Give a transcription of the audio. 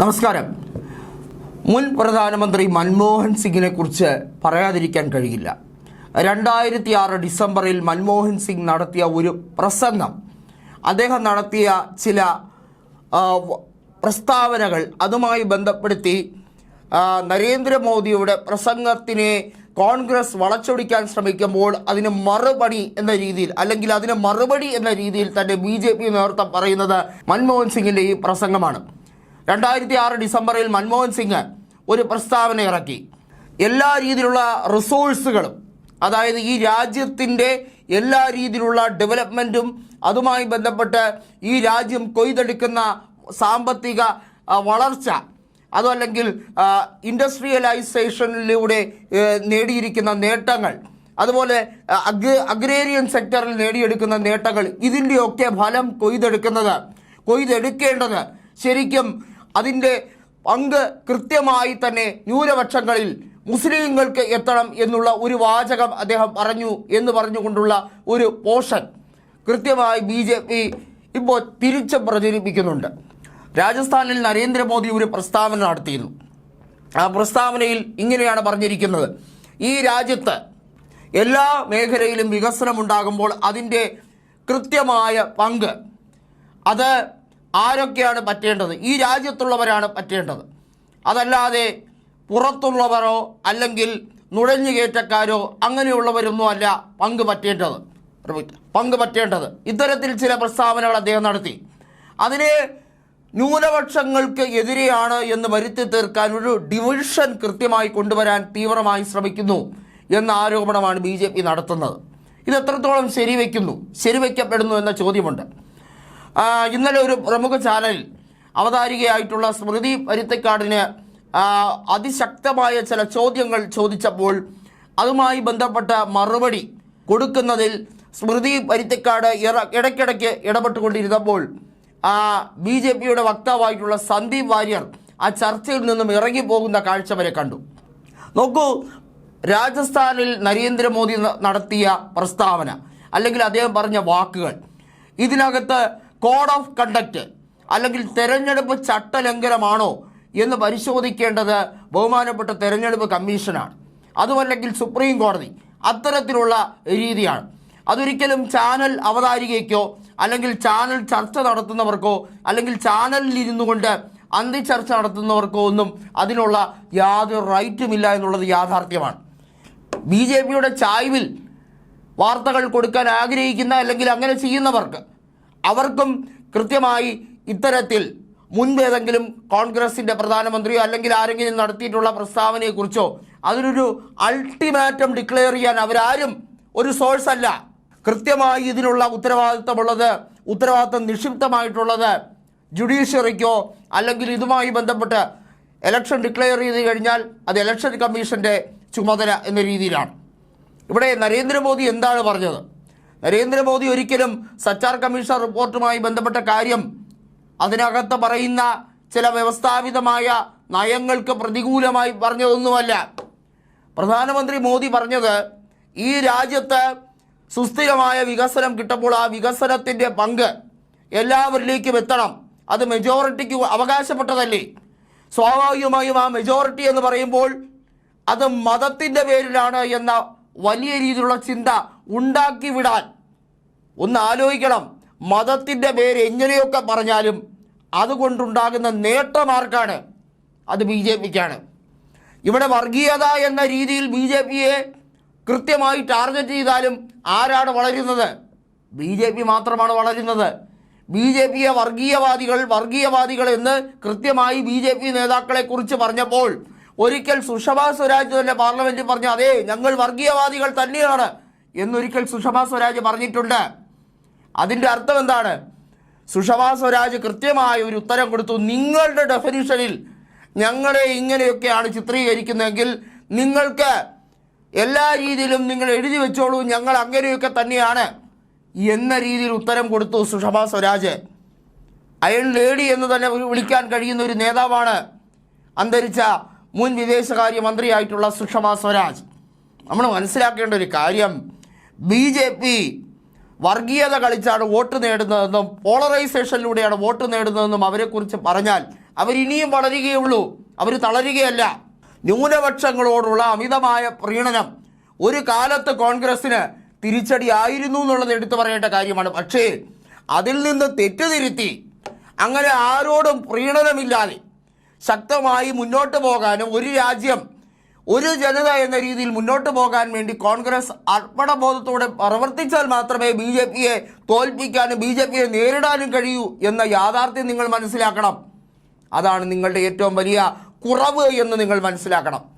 നമസ്കാരം. മുൻ പ്രധാനമന്ത്രി മൻമോഹൻ സിംഗിനെ കുറിച്ച് പറയാതിരിക്കാൻ കഴിയില്ല. രണ്ടായിരത്തി ആറ് ഡിസംബറിൽ മൻമോഹൻ സിംഗ് നടത്തിയ ഒരു പ്രസംഗം. അദ്ദേഹം നടത്തിയ ചില പ്രസ്താവനകൾ അതുമായി ബന്ധപ്പെടുത്തി നരേന്ദ്രമോദിയുടെ പ്രസംഗത്തിനെ കോൺഗ്രസ് വളച്ചൊടിക്കാൻ ശ്രമിക്കുമ്പോൾ അതിന് മറുപടി എന്ന രീതിയിൽ അല്ലെങ്കിൽ അതിന് മറുപടി എന്ന രീതിയിൽ തന്നെ ബി ജെ പി നേതൃത്വം പറയുന്നത് മൻമോഹൻ സിംഗിന്റെ ഈ പ്രസംഗമാണ്. രണ്ടായിരത്തി ആറ് ഡിസംബറിൽ മൻമോഹൻ സിംഗ് ഒരു പ്രസ്താവന ഇറക്കി. എല്ലാ രീതിയിലുള്ള റിസോഴ്സുകളും അതായത് ഈ രാജ്യത്തിന്റെ എല്ലാ രീതിയിലുള്ള ഡെവലപ്മെന്റും അതുമായി ബന്ധപ്പെട്ട് ഈ രാജ്യം കൊയ്തെടുക്കുന്ന സാമ്പത്തിക വളർച്ച അതല്ലെങ്കിൽ ഇൻഡസ്ട്രിയലൈസേഷനിലൂടെ നേടിയിരിക്കുന്ന നേട്ടങ്ങൾ അതുപോലെ അഗ് അഗ്രേരിയൻ സെക്ടറിൽ നേടിയെടുക്കുന്ന നേട്ടങ്ങൾ ഇതിന്റെയൊക്കെ ഫലം കൊയ്തെടുക്കുന്നത് കൊയ്തെടുക്കേണ്ടത് ശരിക്കും അതിന്റെ പങ്ക് കൃത്യമായി തന്നെ ന്യൂനപക്ഷങ്ങളിൽ മുസ്ലിങ്ങൾക്ക് എത്തണം എന്നുള്ള ഒരു വാചകം അദ്ദേഹം പറഞ്ഞു എന്ന് പറഞ്ഞുകൊണ്ടുള്ള ഒരു പോഷൻ കൃത്യമായി ബി ജെ പി ഇപ്പോൾ തിരിച്ച് പ്രചരിപ്പിക്കുന്നുണ്ട്. രാജസ്ഥാനിൽ നരേന്ദ്രമോദി ഒരു പ്രസ്താവന നടത്തിയിരുന്നു. ആ പ്രസ്താവനയിൽ ഇങ്ങനെയാണ് പറഞ്ഞിരിക്കുന്നത്. ഈ രാജ്യത്ത് എല്ലാ മേഖലയിലും വികസനമുണ്ടാകുമ്പോൾ അതിന്റെ കൃത്യമായ പങ്ക് അത് ആരൊക്കെയാണ് പറ്റേണ്ടത്? ഈ രാജ്യത്തുള്ളവരാണ് പറ്റേണ്ടത്. അതല്ലാതെ പുറത്തുള്ളവരോ അല്ലെങ്കിൽ നുഴഞ്ഞുകയറ്റക്കാരോ അങ്ങനെയുള്ളവരൊന്നും അല്ല പങ്ക് പറ്റേണ്ടത്. പങ്ക് പറ്റേണ്ടത്. ഇത്തരത്തിൽ ചില പ്രസ്താവനകൾ അദ്ദേഹം നടത്തി. അതിനെ ന്യൂനപക്ഷങ്ങൾക്ക് എതിരെയാണ് എന്ന് വരുത്തി തീർക്കാൻ ഒരു ഡിവിഷൻ കൃത്യമായി കൊണ്ടുവരാൻ തീവ്രമായി ശ്രമിക്കുന്നു എന്ന ആരോപണമാണ് ബി നടത്തുന്നത്. ഇത് എത്രത്തോളം ശരിവെക്കുന്നു? ശരിവെക്കപ്പെടുന്നു എന്ന ചോദ്യമുണ്ട്. ഇന്നലെ ഒരു പ്രമുഖ ചാനൽ അവതാരികയായിട്ടുള്ള സ്മൃതി പരുത്തക്കാടിന് അതിശക്തമായ ചില ചോദ്യങ്ങൾ ചോദിച്ചപ്പോൾ അതുമായി ബന്ധപ്പെട്ട മറുപടി കൊടുക്കുന്നതിൽ സ്മൃതി പരുത്തക്കാട് ഇടയ്ക്കിടയ്ക്ക് ഇടപെട്ടുകൊണ്ടിരുന്നപ്പോൾ ബി ജെ പിയുടെ വക്താവായിട്ടുള്ള സന്ദീപ് വാര്യർ ആ ചർച്ചയിൽ നിന്നും ഇറങ്ങിപ്പോകുന്ന കാഴ്ച വരെ കണ്ടു. നോക്കൂ രാജസ്ഥാനിൽ നരേന്ദ്രമോദി നടത്തിയ പ്രസ്താവന അല്ലെങ്കിൽ അദ്ദേഹം പറഞ്ഞ വാക്കുകൾ ഇതിനകത്ത് കോഡ് ഓഫ് കണ്ടക്റ്റ് അല്ലെങ്കിൽ തെരഞ്ഞെടുപ്പ് ചട്ടലംഘനമാണോ എന്ന് പരിശോധിക്കേണ്ടത് ബഹുമാനപ്പെട്ട തെരഞ്ഞെടുപ്പ് കമ്മീഷനാണ്. അതുമല്ലെങ്കിൽ സുപ്രീം കോടതി അത്തരത്തിലുള്ള രീതിയാണ്. അതൊരിക്കലും ചാനൽ അവതാരികയ്ക്കോ അല്ലെങ്കിൽ ചാനൽ ചർച്ച നടത്തുന്നവർക്കോ അല്ലെങ്കിൽ ചാനലിൽ ഇരുന്നു കൊണ്ട് അന്തിച്ചർച്ച നടത്തുന്നവർക്കോ ഒന്നും അതിനുള്ള യാതൊരു റൈറ്റുമില്ല എന്നുള്ളത് യാഥാർത്ഥ്യമാണ്. ബി ജെ പിയുടെ ചായ്വിൽ വാർത്തകൾ കൊടുക്കാൻ ആഗ്രഹിക്കുന്ന അല്ലെങ്കിൽ അങ്ങനെ ചെയ്യുന്നവർക്ക് അവർക്കും കൃത്യമായി ഇത്തരത്തിൽ മുൻപേതെങ്കിലും കോൺഗ്രസിന്റെ പ്രധാനമന്ത്രിയോ അല്ലെങ്കിൽ ആരെങ്കിലും നടത്തിയിട്ടുള്ള പ്രസ്താവനയെക്കുറിച്ചോ അതിനൊരു അൾട്ടിമാറ്റം ഡിക്ലെയർ ചെയ്യാൻ അവരാരും ഒരു സോഴ്സ് അല്ല. കൃത്യമായി ഇതിനുള്ള ഉത്തരവാദിത്തമുള്ളത് ഉത്തരവാദിത്തം നിക്ഷിപ്തമായിട്ടുള്ളത് ജുഡീഷ്യറിക്കോ അല്ലെങ്കിൽ ഇതുമായി ബന്ധപ്പെട്ട് ഇലക്ഷൻ ഡിക്ലെയർ ചെയ്ത് കഴിഞ്ഞാൽ അത് ഇലക്ഷൻ കമ്മീഷന്റെ ചുമതല എന്ന രീതിയിലാണ്. ഇവിടെ നരേന്ദ്രമോദി എന്താണ് പറഞ്ഞത്? നരേന്ദ്രമോദി ഒരിക്കലും സച്ചാർ കമ്മീഷൻ റിപ്പോർട്ടുമായി ബന്ധപ്പെട്ട കാര്യം അതിനകത്ത് പറയുന്ന ചില വ്യവസ്ഥാപിതമായ നയങ്ങൾക്ക് പ്രതികൂലമായി പറഞ്ഞതൊന്നുമല്ല. പ്രധാനമന്ത്രി മോദി പറഞ്ഞത് ഈ രാജ്യത്ത് സുസ്ഥിരമായ വികസനം കിട്ടുമ്പോൾ ആ വികസനത്തിന്റെ പങ്ക് എല്ലാവരിലേക്കും എത്തണം. അത് മെജോറിറ്റിക്ക് അവകാശപ്പെട്ടതല്ലേ? സ്വാഭാവികമായും ആ മെജോറിറ്റി എന്ന് പറയുമ്പോൾ അത് മതത്തിന്റെ പേരിലാണ് എന്ന വലിയ രീതിയിലുള്ള ചിന്ത ഉണ്ടാക്കി വിടാൻ ഒന്ന് ആലോചിക്കണം. മതത്തിന്റെ പേര് എങ്ങനെയൊക്കെ പറഞ്ഞാലും അതുകൊണ്ടുണ്ടാകുന്ന നേട്ടമാർക്കാണ് അത് ബി ജെ പിക്കാണ്. ഇവിടെ വർഗീയത എന്ന രീതിയിൽ ബി ജെ പിയെ കൃത്യമായി ടാർഗറ്റ് ചെയ്താലും ആരാണ് വളരുന്നത്? ബി ജെ പി മാത്രമാണ് വളരുന്നത്. ബി ജെ പിയെ വർഗീയവാദികൾ വർഗീയവാദികൾ എന്ന് കൃത്യമായി ബി ജെ പി നേതാക്കളെ കുറിച്ച് പറഞ്ഞപ്പോൾ ഒരിക്കൽ സുഷമ സ്വരാജ് തന്നെ പാർലമെന്റിൽ പറഞ്ഞു അതെ ഞങ്ങൾ വർഗീയവാദികൾ തന്നെയാണ് എന്നൊരിക്കൽ സുഷമ സ്വരാജ് പറഞ്ഞിട്ടുണ്ട്. അതിന്റെ അർത്ഥം എന്താണ്? സുഷമാ സ്വരാജ് കൃത്യമായ ഒരു ഉത്തരം കൊടുത്തു. നിങ്ങളുടെ ഡെഫിനിഷനിൽ ഞങ്ങളെ ഇങ്ങനെയൊക്കെയാണ് ചിത്രീകരിക്കുന്നതെങ്കിൽ നിങ്ങൾക്ക് എല്ലാ രീതിയിലും നിങ്ങൾ എഴുതി വെച്ചോളൂ. ഞങ്ങൾ അങ്ങനെയൊക്കെ തന്നെയാണ് എന്ന രീതിയിൽ ഉത്തരം കൊടുത്തു സുഷമാ സ്വരാജ്. അയൺ ലേഡി എന്ന് തന്നെ വിളിക്കാൻ കഴിയുന്ന ഒരു നേതാവാണ് അന്തരിച്ച മുൻ വിദേശകാര്യ മന്ത്രിയായിട്ടുള്ള സുഷമാ സ്വരാജ്. നമ്മൾ മനസ്സിലാക്കേണ്ട ഒരു കാര്യം ബി ജെ പി വർഗീയത കളിച്ചാണ് വോട്ട് നേടുന്നതെന്നും പോളറൈസേഷനിലൂടെയാണ് വോട്ട് നേടുന്നതെന്നും അവരെക്കുറിച്ച് പറഞ്ഞാൽ അവരിനിയും വളരുകയുള്ളൂ. അവർ തളരുകയല്ല. ന്യൂനപക്ഷങ്ങളോടുള്ള അമിതമായ പ്രീണനം ഒരു കാലത്ത് കോൺഗ്രസിന് തിരിച്ചടി ആയിരുന്നു എന്നുള്ളത് എടുത്തു പറയേണ്ട കാര്യമാണ്. പക്ഷേ അതിൽ നിന്ന് തെറ്റുതിരുത്തി അങ്ങനെ ആരോടും പ്രീണനമില്ലാതെ ശക്തമായി മുന്നോട്ട് പോകാനും ഒരു രാജ്യം ഒരു ജനത എന്ന രീതിയിൽ മുന്നോട്ട് പോകാൻ വേണ്ടി കോൺഗ്രസ് അർപ്പണബോധത്തോടെ പ്രവർത്തിച്ചാൽ മാത്രമേ ബി ജെ പിയെ തോൽപ്പിക്കാനും ബി ജെ പിയെ നേരിടാനും കഴിയൂ എന്ന യാഥാർത്ഥ്യം നിങ്ങൾ മനസ്സിലാക്കണം. അതാണ് നിങ്ങളുടെ ഏറ്റവും വലിയ കുറവ് എന്ന് നിങ്ങൾ മനസ്സിലാക്കണം.